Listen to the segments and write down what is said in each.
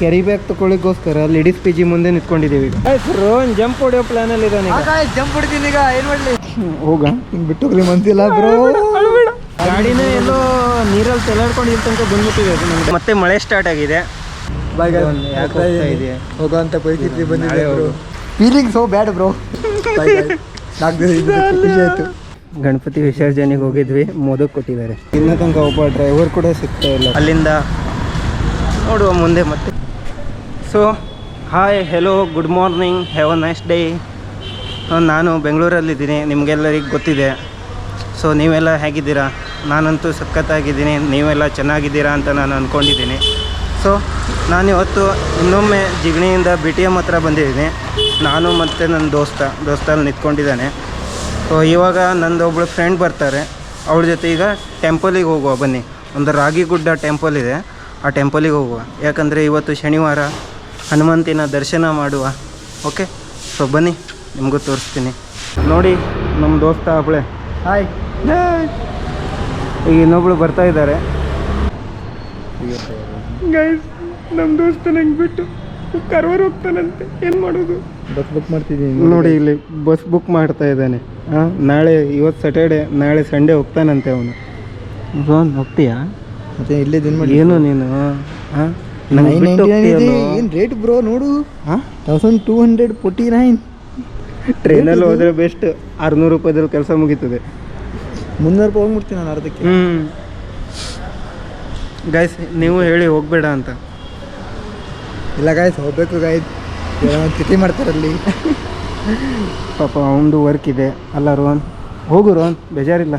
Carry bag ತಗೊಳ್ಳಿಕ್ಕೋಸ್ಕರ ladies P G ಮುಂದೆ ನಿಂತ್ಕೊಂಡಿದ್ದೀವಿ. ಈಗ ರೋಹನ್ ಜಂಪ್ ಹೊಡೆಯೋ ಪ್ಲಾನಲ್ಲಿ ಇದ್ದಾನೆ ಈಗ. ಜಂಪ್ ಹೊಡಿತೀನಿ ಈಗ ಏನ್ ಮಾಡ್ಲಿ? ಹೋಗ ಹಿಂಗ್ ಬಿಟ್ಟು ಹೋಗ್ಲಿ ಮನ್ಸಿಲ್ಲ ಬ್ರೋ. ಗಾಡಿನ ಎಲ್ಲೋ ನೀರಲ್ಲಿ ತೆಲಾಡ್ಕೊಂಡು ಇಲ್ಲಿ ತನಕ ಬಂದ್ಬಿಟ್ಟಿದೆ ಮತ್ತೆ ಮಳೆ ಸ್ಟಾರ್ಟ್ ಆಗಿದೆ. ಬಾಯ್ ಒಂದು ಯಾಕೆ ಹೋಗ್ತಾ ಪರಿಸ್ಥಿತಿ ಬಂದಿದೆ bro. Feeling so bad bro. ಖುಷಿ ಆಯ್ತು. ಗಣಪತಿ ವಿಸರ್ಜನೆಗೆ ಹೋಗಿದ್ವಿ ಮೋದಕ್ ಕೊಟ್ಟಿದ್ದಾರೆ ಇನ್ನ ತನಕ ಒಬ್ಬ ಡ್ರೈವರ್ ಕೂಡ ಸಿಗ್ತಾ ಇಲ್ಲ. ಅಲ್ಲಿಂದ ನೋಡುವ ಮುಂದೆ ಮತ್ತೆ. So hi hello good morning have a nice day ನಾನು ಬೆಂಗಳೂರಲ್ಲಿದ್ದೀನಿ, ನಿಮಗೆಲ್ಲರಿಗೆ ಗೊತ್ತಿದೆ. ಸೊ ನೀವೆಲ್ಲ ಹೇಗಿದ್ದೀರಾ? ನಾನಂತೂ ಸಖತ್ತಾಗಿದ್ದೀನಿ, ನೀವೆಲ್ಲ ಚೆನ್ನಾಗಿದ್ದೀರಾ ಅಂತ ನಾನು ಅಂದ್ಕೊಂಡಿದ್ದೀನಿ ಸೊ ನಾನು ಇವತ್ತು ಇನ್ನೊಮ್ಮೆ ಜಿಗಣಿಯಿಂದ ಬಿ ಟಿ ಎಂ ಹತ್ರ ಬಂದಿದ್ದೀನಿ. ನಾನು ಮತ್ತು ನನ್ನ ದೋಸ್ತ ದೋಸ್ತಲ್ಲಿ ನಿಂತ್ಕೊಂಡಿದ್ದಾನೆ. ಸೊ ಇವಾಗ ನಂದು ಒಬ್ಬಳು ಫ್ರೆಂಡ್ ಬರ್ತಾರೆ. ಅವಳ ಜೊತೆ ಈಗ ಟೆಂಪಲಿಗೆ ಹೋಗುವ, ಬನ್ನಿ. ಒಂದು ರಾಗಿಗುಡ್ಡ ಟೆಂಪಲ್ ಇದೆ. ಆ ಟೆಂಪಲಿಗೆ ಹೋಗುವ. ಯಾಕಂದರೆ ಇವತ್ತು ಶನಿವಾರ. ಹನುಮಂತಿನ ದರ್ಶನ ಮಾಡುವ. ಓಕೆ ಸೊ ಬನ್ನಿ. ನಿಮಗೂ ತೋರಿಸ್ತೀನಿ. ನೋಡಿ ನಮ್ಮ ದೋಸ್ತ ಅವಳೆ. ಹಾಯ್ ಈಗ ಇನ್ನೊಬ್ಳು ಬರ್ತಾ ಇದ್ದಾರೆ. ಗೈಸ್ ನಮ್ಮ ದೋಸ್ತ ನಂಗೆ ಬಿಟ್ಟು ಕರ್ವರ್ ಹೋಗ್ತಾನಂತೆ. ಏನು ಮಾಡೋದು? ಬಸ್ ಬುಕ್ ಮಾಡ್ತಿದ್ದೀನಿ ನೋಡಿ ಇಲ್ಲಿ ಬಸ್ ಬುಕ್ ಮಾಡ್ತಾ ಇದ್ದಾನೆ. ಹಾಂ ನಾಳೆ ಇವತ್ತು ಸ್ಯಾಟರ್ಡೆ ನಾಳೆ ಸಂಡೇ ಹೋಗ್ತಾನಂತೆ ಅವನು. ಹೋಗ್ತೀಯಾ? ಮತ್ತೆ ಇಲ್ಲೇ ದಿನ ಮಾಡಿ ಏನು ನೀನು? ಹಾಂ? ನೈನ್ ನೈಂಟಿ ನೈನ್ ಇದೆ. ಏನು ರೇಟ್ ಬ್ರೋ ನೋಡು. Thousand two hundred forty nine ಟ್ರೈನಲ್ಲಿ ಹೋದ್ರೆ ಬೆಸ್ಟ್ ಆರುನೂರು ರೂಪಾಯಿದಲ್ಲಿ ಕೆಲಸ ಮುಗೀತದೆ. ಮುನ್ನೂರು ರೂಪಾಯಿ ಹೋಗ್ಬಿಡ್ತೀನಿ ನಾನು ಅರ್ಧಕ್ಕೆ. ಹ್ಞೂ ಗೈಸ್ ನೀವು ಹೇಳಿ ಹೋಗಬೇಡ ಅಂತ. ಇಲ್ಲ ಗಾಯ್ಸ್ ಹೋಗ್ಬೇಕು ಗಾಯ್ಸ್ ಚಿಟಿ ತಿಥಿ ಮಾಡ್ತಾರಲ್ಲಿ ಪಾಪ ಅವನದು ವರ್ಕ್ ಇದೆ. ಅಲ್ಲ ರೋಹನ್ ಹೋಗು ರೋಹನ್ ಬೇಜಾರಿಲ್ಲ.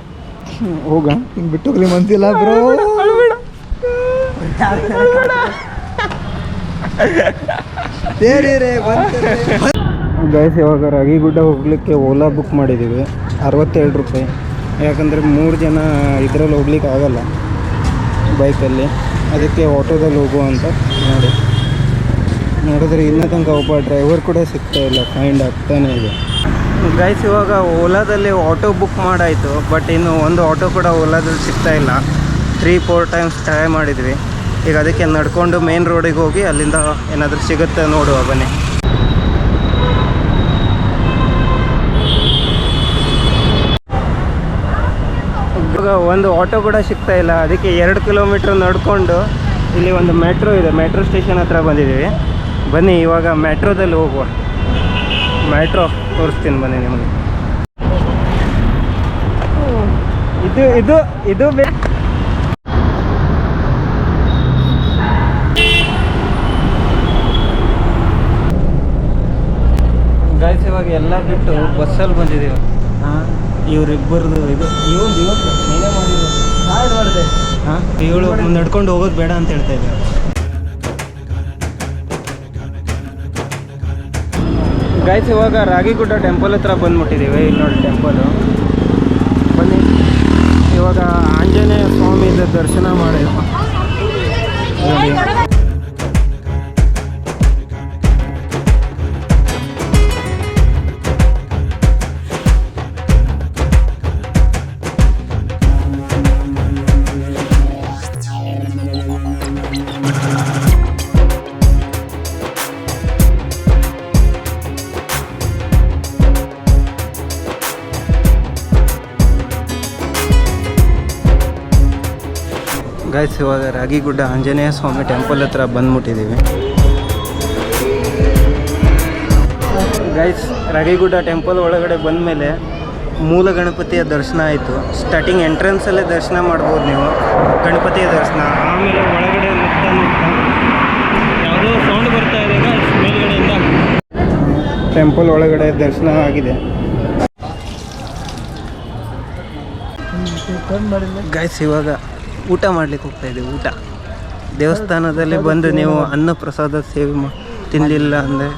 ಹೋಗ. ಹಿಂಗೆ ಬಿಟ್ಟು ಹೋಗ್ಲಿ ಮನ್ಸಿಲ್ಲ ಬ್ರೋ ಗೈಸ್, ಇವಾಗ ರಾಗಿಗುಡ್ಡ ಹೋಗ್ಲಿಕ್ಕೆ ಓಲಾ ಬುಕ್ ಮಾಡಿದ್ದೀವಿ. ಅರವತ್ತೆರಡು ರೂಪಾಯಿ. ಯಾಕಂದರೆ ಮೂರು ಜನ ಇದರಲ್ಲಿ ಹೋಗ್ಲಿಕ್ಕೆ ಆಗಲ್ಲ ಬೈಕಲ್ಲಿ. ಅದಕ್ಕೆ ಆಟೋದಲ್ಲಿ ಹೋಗುವ ಅಂತ ನೋಡಿ. ನೋಡಿದ್ರೆ ಇನ್ನೂ ತನಕ ಒಬ್ಬ ಡ್ರೈವರ್ ಕೂಡ ಸಿಗ್ತಾ ಇಲ್ಲ. ಫೈಂಡ್ ಆಗ್ತಾನೆ ಇದೆ. ಗೈಸ್, ಇವಾಗ ಓಲಾದಲ್ಲಿ ಆಟೋ ಬುಕ್ ಮಾಡಾಯಿತು. ಬಟ್ ಇನ್ನು ಒಂದು ಆಟೋ ಕೂಡ ಓಲಾದಲ್ಲಿ ಸಿಗ್ತಾ ಇಲ್ಲ. ತ್ರೀ ಫೋರ್ ಟೈಮ್ಸ್ ಟ್ರೈ ಮಾಡಿದ್ವಿ. ಈಗ ಅದಕ್ಕೆ ನಡ್ಕೊಂಡು ಮೇನ್ ರೋಡಿಗೆ ಹೋಗಿ ಅಲ್ಲಿಂದ ಏನಾದರೂ ಸಿಗುತ್ತೆ ನೋಡುವ, ಬನ್ನಿ. ಒಂದು ಆಟೋ ಕೂಡ ಸಿಗ್ತಾ ಇಲ್ಲ. ಅದಕ್ಕೆ ಎರಡು ಕಿಲೋಮೀಟ್ರ್ ನಡ್ಕೊಂಡು ಇಲ್ಲಿ ಒಂದು ಮೆಟ್ರೋ ಇದೆ. ಮೆಟ್ರೋ ಸ್ಟೇಷನ್ ಹತ್ರ ಬಂದಿದ್ದೀವಿ. ಬನ್ನಿ, ಇವಾಗ ಮೆಟ್ರೋದಲ್ಲಿ ಹೋಗುವ. ಮೆಟ್ರೋ ತೋರಿಸ್ತೀನಿ ಬನ್ನಿ ನಿಮಗೆ. ಇದು ಇದು ಇದು ಇವಾಗ ಎಲ್ಲ ಬಿಟ್ಟು ಬಸ್ಸಲ್ಲಿ ಬಂದಿದ್ದೀವಿ. ಹಾಂ ಇವರಿಬ್ಬರದು ಇದು ಇವನು ಇವತ್ತು ನೀನೇ ಮಾಡಿದ್ದು. ಮಾಡಿದೆ. ಹಾಂ? ಇವಳು ನಡ್ಕೊಂಡು ಹೋಗೋದು ಬೇಡ ಅಂತ ಹೇಳ್ತಾ ಇದ್ದೆ ಗಾಯ್ಸ್ ಇವಾಗ ರಾಗಿಗುಡ್ಡ ಟೆಂಪಲ್ ಹತ್ರ ಬಂದ್ಬಿಟ್ಟಿದ್ದೀವಿ. ಇಲ್ಲಿ ನೋಡಿ ಟೆಂಪಲು ಬನ್ನಿ. ಇವಾಗ ಆಂಜನೇಯ ಸ್ವಾಮಿದ ದರ್ಶನ ಮಾಡಿ ಗೈಸ್ ಇವಾಗ ರಾಗಿಗುಡ್ಡ ಆಂಜನೇಯ ಸ್ವಾಮಿ ಟೆಂಪಲ್ ಹತ್ರ ಬಂದ್ಬಿಟ್ಟಿದ್ದೀವಿ ಗೈಸ್ ರಾಗಿಗುಡ್ಡ ಟೆಂಪಲ್ ಒಳಗಡೆ ಬಂದಮೇಲೆ ಮೂಲ ಗಣಪತಿಯ ದರ್ಶನ ಆಯಿತು. ಸ್ಟಾರ್ಟಿಂಗ್ ಎಂಟ್ರೆನ್ಸಲ್ಲೇ ದರ್ಶನ ಮಾಡ್ಬೋದು ನೀವು. ಗಣಪತಿಯ ದರ್ಶನ. ಆಮೇಲೆ ಒಳಗಡೆ ನುಗ್ತಾ ಯಾವುದೋ ಸೌಂಡ್ ಬರ್ತಾ ಇದೆ ಮೇಲ್ಗಡೆಯಿಂದ. ಟೆಂಪಲ್ ಒಳಗಡೆ ದರ್ಶನ ಆಗಿದೆ. ಗೈಸ್ ಇವಾಗ ಊಟ ಮಾಡ್ಲಿಕ್ಕೆ ಹೋಗ್ತಾ ಇದ್ದೀವಿ ಊಟ. ದೇವಸ್ಥಾನದಲ್ಲಿ ಬಂದು ನೀವು ಅನ್ನ ಪ್ರಸಾದ ಸೇವೆ ಮಾ ತಿನ್ನಲಿಲ್ಲ ಅಂದರೆ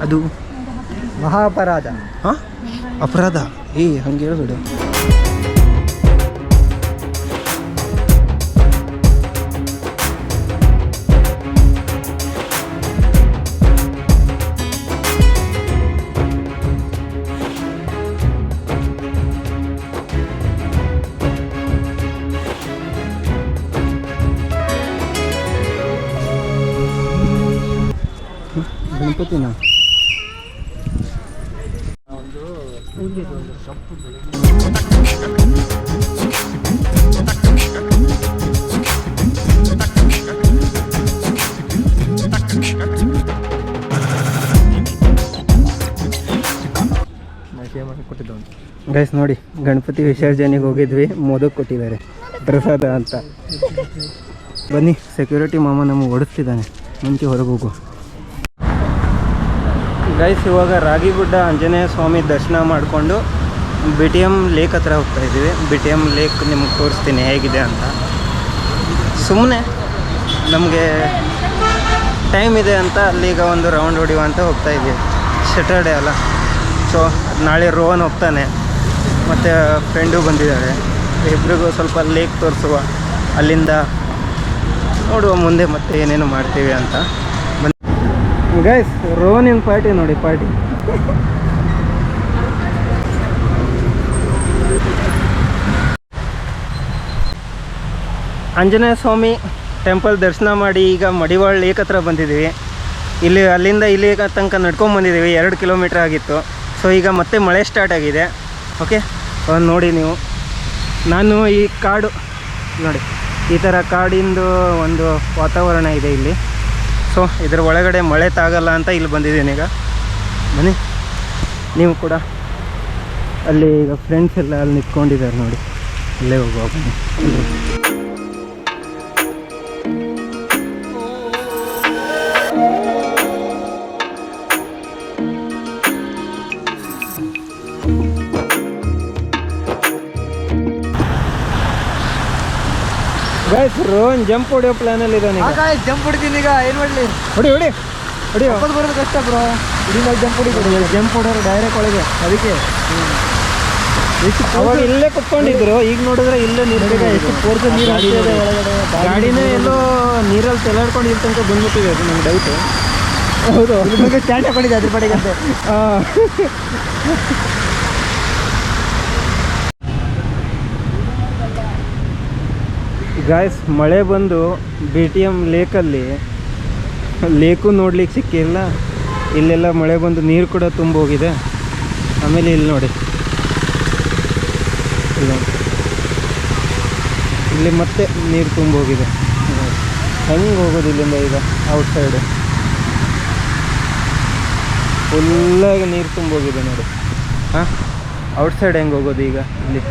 ಅದು ಮಹಾ ಅಪರಾಧ ಹಾಂ? ಅಪರಾಧ? ಏ ಹಂಗೆ ಹೇಳ್ಬೇಡ. ಗೈಸ್ ನೋಡಿ, ಗಣಪತಿ ವಿಸರ್ಜನೆಗೆ ಹೋಗಿದ್ವಿ, ಮೋದಕ್ ಕೊಟ್ಟಿದ್ದಾರೆ, ಪ್ರಸಾದ ಅಂತ. ಬನ್ನಿ ಸೆಕ್ಯೂರಿಟಿ ಮಾಮ ನಮಗೆ ಓಡಿಸ್ತಿದ್ದಾನೆ, ಮುಂಚೆ ಹೊರಗೆ ಗೈಸ್ ಇವಾಗ ರಾಗಿಗುಡ್ಡ ಆಂಜನೇಯ ಸ್ವಾಮಿ ದರ್ಶನ ಮಾಡಿಕೊಂಡು ಬಿ ಟಿ ಎಂ ಲೇಕ್ ಹತ್ರ ಹೋಗ್ತಾ ಇದ್ದೀವಿ. ಬಿ ಟಿ ಎಂ ಲೇಕ್ ನಿಮ್ಗೆ ತೋರಿಸ್ತೀನಿ ಹೇಗಿದೆ ಅಂತ. ಸುಮ್ಮನೆ ನಮಗೆ ಟೈಮ್ ಇದೆ ಅಂತ ಅಲ್ಲಿಗ ಒಂದು ರೌಂಡ್ ಹೊಡಿಯುವ ಅಂತ ಹೋಗ್ತಾ ಇದ್ದೀವಿ. ಸ್ಯಾಟರ್ಡೆ ಅಲ್ಲ. ಸೊ ನಾಳೆ ರೋಹನ್ ಹೋಗ್ತಾನೆ. ಮತ್ತು ಫ್ರೆಂಡು ಬಂದಿದ್ದಾರೆ. ಇಬ್ಬರಿಗೂ ಸ್ವಲ್ಪ ಲೇಕ್ ತೋರಿಸುವ. ಅಲ್ಲಿಂದ ನೋಡುವ ಮುಂದೆ ಮತ್ತೆ ಏನೇನು ಮಾಡ್ತೀವಿ ಅಂತ. ಗೈಸ್ ರೋನಿನ್ ಪಾರ್ಟಿ ನೋಡಿ ಪಾರ್ಟಿ ಆಂಜನೇಯ ಸ್ವಾಮಿ ಟೆಂಪಲ್ ದರ್ಶನ ಮಾಡಿ ಈಗ ಮಡಿವಾಳ ಲೇಕ್ ಹತ್ರ ಬಂದಿದ್ದೀವಿ ಇಲ್ಲಿ, ಅಲ್ಲಿಂದ ಇಲ್ಲಿ ತನಕ ನಡ್ಕೊಂಡು ಬಂದಿದ್ದೀವಿ ಎರಡು ಕಿಲೋಮೀಟ್ರ್ ಆಗಿತ್ತು. ಸೊ ಈಗ ಮತ್ತೆ ಮಳೆ ಸ್ಟಾರ್ಟ್ ಆಗಿದೆ. ಓಕೆ ನೋಡಿ ನೀವು. ನಾನು ಈ ಕಾಡು, ನೋಡಿ, ಈ ಥರ ಕಾಡಿಂದು ಒಂದು ವಾತಾವರಣ ಇದೆ ಇಲ್ಲಿ. ಸೊ, ಇದ್ರ ಒಳಗಡೆ ಮಳೆ ತಾಗಲ್ಲ ಅಂತ ಇಲ್ಲಿ ಬಂದಿದ್ದೀನಿ ಈಗ. ಬನ್ನಿ. ನೀವು ಕೂಡ ಅಲ್ಲಿ ಈಗ ಫ್ರೆಂಡ್ಸ್ ಎಲ್ಲ ಅಲ್ಲಿ ನಿಂತ್ಕೊಂಡಿದ್ದಾರೆ ನೋಡಿ. ಅಲ್ಲೇ ಹೋಗುವ ಬನ್ನಿ. ರೋಹನ್ ಜಂಪ್ ಹೊಡಿಯೋ ಪ್ಲಾನಲ್ಲಿ ಇದ್ದಾನೆ ಈಗ. ಜಂಪ್ ಹೊಡಿತೀನಿ ಈಗ ಏನ್ ಮಾಡ್ಲಿ? ಹೊಡಿ ಹೊಡಿ ಹೊಡಿ ಬರೋದು ಕಷ್ಟ ಬ್ರೋ ಇಡೀ ಮೇಲೆ ಜಂಪ್ ಹೊಡಿ ಜಂಪ್ ಹೊಡೋರು ಡೈರೆಕ್ಟ್ ಒಳಗೆ ಅದಕ್ಕೆ. ಅವಾಗ ಇಲ್ಲೇ ಕುತ್ಕೊಂಡಿದ್ರು ಈಗ ನೋಡಿದ್ರೆ ಇಲ್ಲೇ ನೀರು ಎಷ್ಟು ಫೋರ್ಸ್ ನೀರು ಗಾಡಿನೇ ಎಲ್ಲೋ ನೀರಲ್ಲಿ ತೆಲಾಡ್ಕೊಂಡು ಇಲ್ಲಿ ತನಕ ಬಂದ್ಬಿಟ್ಟಿದೆ ಅದು ನಂಗೆ ಡೌಟ್ ಹೌದು. ಸ್ಟ್ಯಾಂಡ್ ಹಾಕೊಂಡಿದ್ದೆ ಅದ್ರ ಪಡೆಗಂತೆ ಗಾಯ್ಸ್ ಮಳೆ ಬಂದು ಬಿ ಟಿ ಎಂ ಲೇಕಲ್ಲಿ ಲೇಕು ನೋಡ್ಲಿಕ್ಕೆ ಸಿಕ್ಕಿಲ್ಲ. ಇಲ್ಲೆಲ್ಲ ಮಳೆ ಬಂದು ನೀರು ಕೂಡ ತುಂಬ ಹೋಗಿದೆ ಆಮೇಲೆ ಇಲ್ಲಿ ನೋಡಿ. ಇಲ್ಲಿ ಮತ್ತೆ ನೀರು ತುಂಬ ಹೋಗಿದೆ ಹೆಂಗೆ ಹೋಗೋದು ಇಲ್ಲಿಂದ ಈಗ? ಔಟ್ ಸೈಡು ಫುಲ್ಲಾಗಿ ನೀರು ತುಂಬ ಹೋಗಿದೆ ನೋಡಿ. ಹಾಂ? ಔಟ್ ಸೈಡ್ ಹೆಂಗೆ ಹೋಗೋದು ಈಗ ಇಲ್ಲಿ?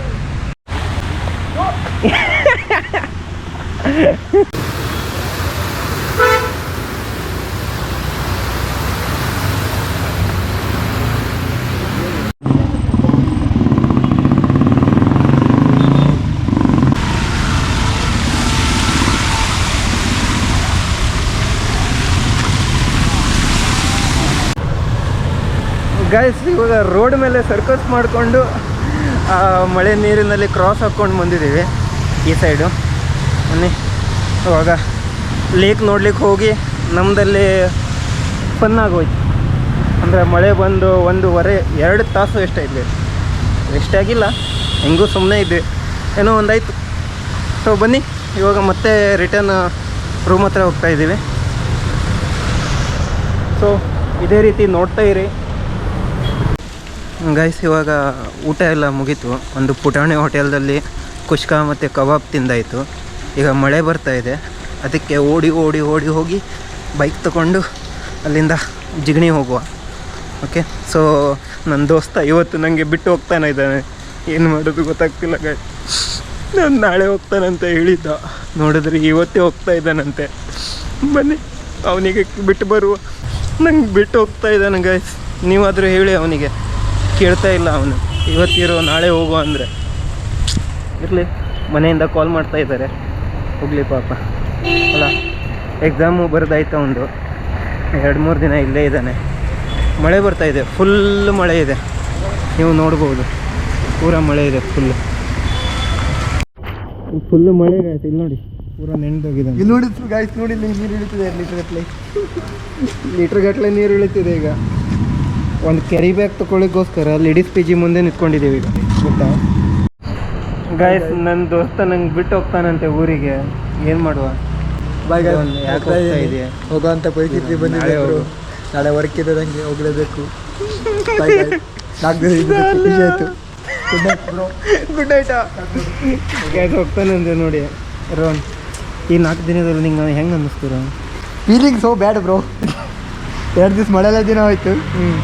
ಗೈಸ್ ಇವಾಗ ರೋಡ್ ಮೇಲೆ ಸರ್ಕಸ್ ಮಾಡಿಕೊಂಡು ಮಳೆ ನೀರಿನಲ್ಲಿ ಕ್ರಾಸ್ ಹಾಕ್ಕೊಂಡು ಬಂದಿದ್ದೀವಿ ಈ ಸೈಡು ಬನ್ನಿ. ಅವಾಗ ಲೇಕ್ ನೋಡ್ಲಿಕ್ಕೆ ಹೋಗಿ ನಮ್ಮದಲ್ಲಿ ಫನ್ ಆಗೋಯ್ತು. ಅಂದರೆ ಮಳೆ ಬಂದು ಒಂದೂವರೆ, ಎರಡು ತಾಸು ಎಷ್ಟಾಯ್ತು ಎಷ್ಟಾಗಿಲ್ಲ ಹೆಂಗೂ ಸುಮ್ಮನೆ ಇದ್ವಿ. ಏನೋ ಒಂದಾಯ್ತು. ಸೊ ಬನ್ನಿ. ಇವಾಗ ಮತ್ತೆ ರಿಟರ್ನ್ ರೂಮ್ ಹತ್ರ ಹೋಗ್ತಾ ಇದ್ದೀವಿ. ಸೊ ಇದೇ ರೀತಿ ನೋಡ್ತಾ ಇರಿ. ಗೈಸ್ ಇವಾಗ ಊಟ ಎಲ್ಲ ಮುಗೀತು. ಒಂದು ಪುಟಾಣಿ ಹೋಟೆಲ್ದಲ್ಲಿ ಕುಷ್ಕ ಮತ್ತು ಕಬಾಬ್ ತಿಂದಾಯಿತು. ಈಗ ಮಳೆ ಬರ್ತಾ ಇದೆ. ಅದಕ್ಕೆ ಓಡಿ ಓಡಿ ಓಡಿ ಹೋಗಿ ಬೈಕ್ ತಗೊಂಡು ಅಲ್ಲಿಂದ ಜಿಗಣಿ ಹೋಗುವ. ಓಕೆ ಸೊ ನನ್ನ ದೋಸ್ತ ಇವತ್ತು ನನಗೆ ಬಿಟ್ಟು ಹೋಗ್ತಾನೆ ಇದ್ದಾನೆ. ಏನು ಮಾಡೋದು ಗೊತ್ತಾಗ್ತಿಲ್ಲ ಗಾಯ್ ನಾನು ನಾಳೆ ಹೋಗ್ತಾನಂತ ಹೇಳಿದ್ದ. ನೋಡಿದ್ರೆ ಇವತ್ತೇ ಹೋಗ್ತಾ ಇದ್ದಾನಂತೆ. ಬನ್ನಿ, ಅವನಿಗೆ ಬಿಟ್ಟು ಬರುವ. ನಂಗೆ ಬಿಟ್ಟು ಹೋಗ್ತಾ ಇದ್ದಾನೆ ಗಾಯ್ಸ್ ನೀವಾದರೂ ಹೇಳಿ ಅವನಿಗೆ. ಕೇಳ್ತಾ ಇಲ್ಲ ಅವನು. ಇವತ್ತಿರೋ ನಾಳೆ ಹೋಗುವ ಅಂದರೆ. ಇರಲಿ, ಮನೆಯಿಂದ ಕಾಲ್ ಮಾಡ್ತಾ ಇದ್ದಾರೆ. ಹೋಗಲಿ ಪಾಪ. ಅಲ್ಲ ಎಕ್ಸಾಮು ಬರೆದಾಯ್ತು ಒಂದು ಎರಡು ಮೂರು ದಿನ ಇಲ್ಲೇ ಇದ್ದಾನೆ. ಮಳೆ ಬರ್ತಾ ಇದೆ ಫುಲ್ ಮಳೆ ಇದೆ. ನೀವು ನೋಡ್ಬೋದು. ಪೂರ ಮಳೆ ಇದೆ ಫುಲ್ ಫುಲ್ ಮಳೆ ಆಯ್ತು ಇಲ್ಲಿ ನೋಡಿ. ಪೂರ ನೆನೆದೋಗಿದೆ ಇಲ್ಲಿ ನೋಡಿ ಗಾಯ್ಸ್ ನೋಡಿ ಇಲ್ಲಿ ನೀರು ಇಳಿತಿದೆ ಲೀಟರ್ ಗಟ್ಟಲೆ ಲೀಟರ್ ಗಟ್ಟಲೆ ನೀರು ಇಳಿತಿದೆ ಈಗ. ಒಂದು ಕೆರಿ ಬ್ಯಾಗ್ ತಗೊಳ್ಳಿಕ್ಕೋಸ್ಕರ ಲೇಡೀಸ್ ಪಿ ಜಿ ಮುಂದೆ ನಿಂತ್ಕೊಂಡಿದ್ದೀವಿ ಈಗ. ಗೊತ್ತಾ? ಗಾಯಸ್ ನನ್ನ ದೋಸ್ತ ನಂಗೆ ಬಿಟ್ಟು ಹೋಗ್ತಾನಂತೆ ಊರಿಗೆ. ಏನು ಮಾಡುವ? ಬಾಯ್ ಗೈಸ್ ಇದೆಯಾ? ಹೋಗೋಂಥ ಪರಿಸ್ಥಿತಿ ನಾಳೆ ಬಂದಿದೆ. ನಾಳೆ ವರ್ಕ್ ಇದೆ ನಂಗೆ ಹೋಗಲೇಬೇಕು ಖುಷಿ ಆಯಿತು. ಗುಡ್ ನೈಟ್ ಬ್ರೋ ಗುಡ್ ನೈಟಾ ಗ್ಯಾಸ್ ಹೋಗ್ತಾನೆ ಅಂದೆ ನೋಡಿ. ರೋನ್ ಈ ನಾಲ್ಕು ದಿನದಲ್ಲಿ ನಿಂಗೆ ಹೆಂಗೆ ಅನ್ನಿಸ್ತೀರ? ಫೀಲಿಂಗ್ ಸೋ ಬ್ಯಾಡ್ ಬ್ರೋ ಎರಡು ದಿವಸ ಮಳೆಲ್ಲ ದಿನ ಹೋಯ್ತು.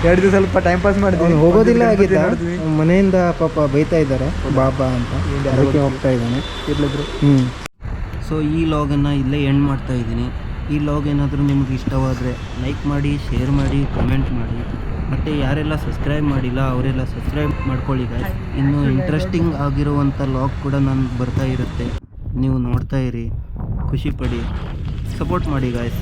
ಎರಡು ದಿವಸ ಸ್ವಲ್ಪ ಟೈಮ್ ಪಾಸ್ ಮಾಡಿದ್ವಿ. ಹೋಗೋದಿಲ್ಲ ನೋಡಿದ್ವಿ. ಮನೆಯಿಂದ ಪಾಪ ಬೈತಾ ಇದ್ದಾರೆ. ಬಾಬಾ ಅಂತ. ಅದಕ್ಕೆ ಹೋಗ್ತಾ ಇದ್ದಾನೆ. ಇರ್ಲಿದ್ರು. ಹ್ಞೂ ಸೊ ಈ ಲಾಗನ್ನು ಇಲ್ಲೇ ಎಂಡ್ ಮಾಡ್ತಾ ಇದ್ದೀನಿ. ಈ ಲಾಗ್ ಏನಾದರೂ ನಿಮಗೆ ಇಷ್ಟವಾದರೆ ಲೈಕ್ ಮಾಡಿ ಶೇರ್ ಮಾಡಿ ಕಮೆಂಟ್ ಮಾಡಿ. ಮತ್ತು ಯಾರೆಲ್ಲ ಸಬ್ಸ್ಕ್ರೈಬ್ ಮಾಡಿಲ್ಲ ಅವರೆಲ್ಲ ಸಬ್ಸ್ಕ್ರೈಬ್ ಮಾಡ್ಕೊಳ್ಳಿ ಗಾಯ್ಸ್ ಇನ್ನು ಇಂಟ್ರೆಸ್ಟಿಂಗ್ ಆಗಿರುವಂಥ ಲಾಗ್ ಕೂಡ ನಾನು ಬರ್ತಾ ಇರುತ್ತೆ. ನೀವು ನೋಡ್ತಾ ಇರಿ. ಖುಷಿ ಪಡಿ. ಸಪೋರ್ಟ್ ಮಾಡಿ ಗಾಯ್ಸ್